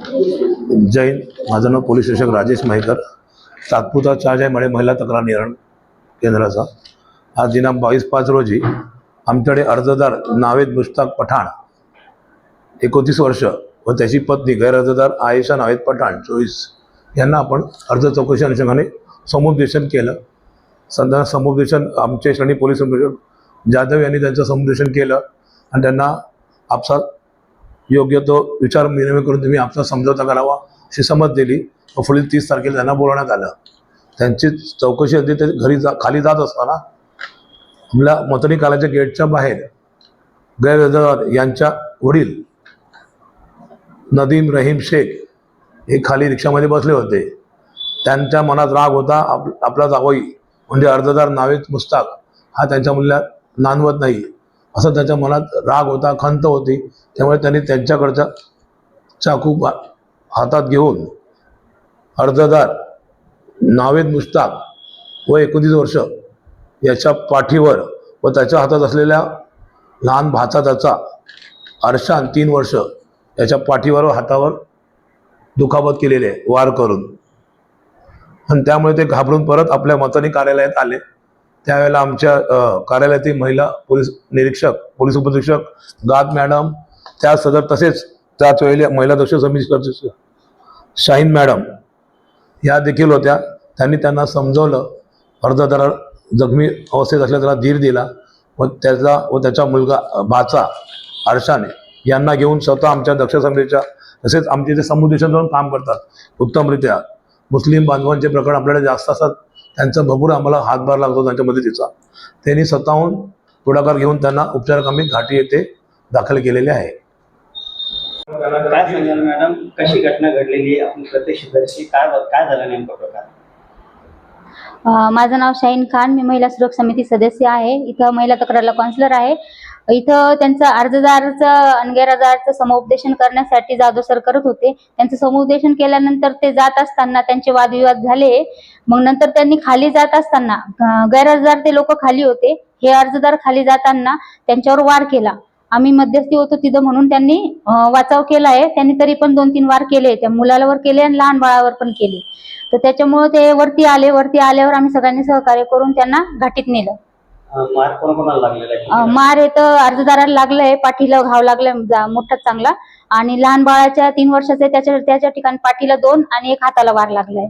जैन माझं नाव पोलीस शिक्षक राजेश महेकर. तात्पुरता चार्ज आहे मळे महिला तक्रार निवारण केंद्राचा. आज दिनांक बावीस पाच रोजी आमच्याकडे अर्जदार नावेद मुश्ताक पठाण एकोणतीस वर्ष व त्याची पत्नी गैरअर्जदार आयशा नावेद पठाण चोवीस यांना आपण अर्ज चौकशी अनुषंगाने समुपदेशन केलं. संध्या समुपदेशन आमचे श्रेणी पोलीस निरीक्षक जाधव यांनी त्यांचं समुपदेशन केलं आणि त्यांना आपसात योग्य तो विचार विनिमय करून तुम्ही आपला समझोता करावा अशी समज दिली. व पुढील तीस तारखेला त्यांना बोलवण्यात आलं. त्यांची चौकशी होती ते घरी जा खाली जात असताना आपल्या मतनी कालाच्या गेटच्या बाहेर गैरहजर यांच्या वडील नदीम रहीम शेख हे खाली रिक्षामध्ये बसले होते. त्यांच्या मनात राग होता आप आपला जावई म्हणजे अर्जदार नावेद मुस्ताक हा त्यांच्या मुलीला नांदवत नाही. असं त्याच्या मनात राग होता खंत होती. त्यामुळे त्यांनी त्यांच्याकडचा चाकू हातात घेऊन अर्जदार नावेद मुश्ताक व एकोणतीस वर्ष याच्या पाठीवर व त्याच्या हातात असलेल्या लहान भाचा त्याचा अर्शान तीन वर्ष याच्या पाठीवर व हातावर दुखापत केलेले वार करून. आणि त्यामुळे ते घाबरून परत आपल्या मतानी कार्यालयात आले. त्यावेळेला आमच्या कार्यालयातील महिला पोलीस निरीक्षक पोलीस उपनिरीक्षक गाद मॅडम त्या सदर तसेच त्याच वेळेला महिला दक्ष समिती शाहीन मॅडम या देखील होत्या. त्यांनी त्यांना समजवलं अर्जदार जखमी अवस्थेत असल्या त्याला धीर दिला व त्याचा व त्याचा मुलगा भाचा आरशाने यांना घेऊन स्वतः आमच्या दक्ष समितीच्या तसेच आमचे जे समुदेशन जाऊन काम करतात. उत्तमरित्या मुस्लिम बांधवांचे प्रकरण आपल्याला जास्त असतात त्यांचा भरपूर आम्हाला हातभार लागतो त्यांच्या मदतीचा. त्यांनी स्वतःहून पुढाकार घेऊन त्यांना उपचारकामी घाटी येथे दाखल केलेले आहे. काय सांगाल मॅडम? कशी घटना घडलेली आहे? आपण प्रत्यक्ष काय काय झालं नेमकं प्रकार? माझं नाव शाहीन खान. मी महिला सुरक्षा समिती सदस्य आहे. इथं महिला तक्रारला काउन्सिलर आहे. इथं त्यांचं अर्जदारचं आणि गैरहजदारचं समुपदेशन करण्यासाठी जाधव सर करत होते. त्यांचं समुपदेशन केल्यानंतर ते जात असताना त्यांचे वादविवाद झाले. मग नंतर त्यांनी खाली जात असताना गैरअर्जदार गैरहजदार ते लोक खाली होते. हे अर्जदार खाली जाताना त्यांच्यावर वार केला. आम्ही मध्यस्थी होतो तिथं म्हणून त्यांनी वाचाव केला आहे त्यांनी तरी पण दोन तीन वार केले. त्या मुलावर केले आणि लहान बाळावर पण केले. तर त्याच्यामुळे ते वरती आले. वरती आल्यावर आम्ही सगळ्यांनी सहकार्य करून त्यांना घाटीत नेलं. मार लागलेला मार येतं अर्जदाराला लागलंय. पाठीला घाव लागलाय. मोठा चांगला. आणि लहान बाळाच्या तीन वर्षाचे त्याच्या त्याच्या ठिकाणी पाठीला दोन आणि एक हाताला वार लागलाय.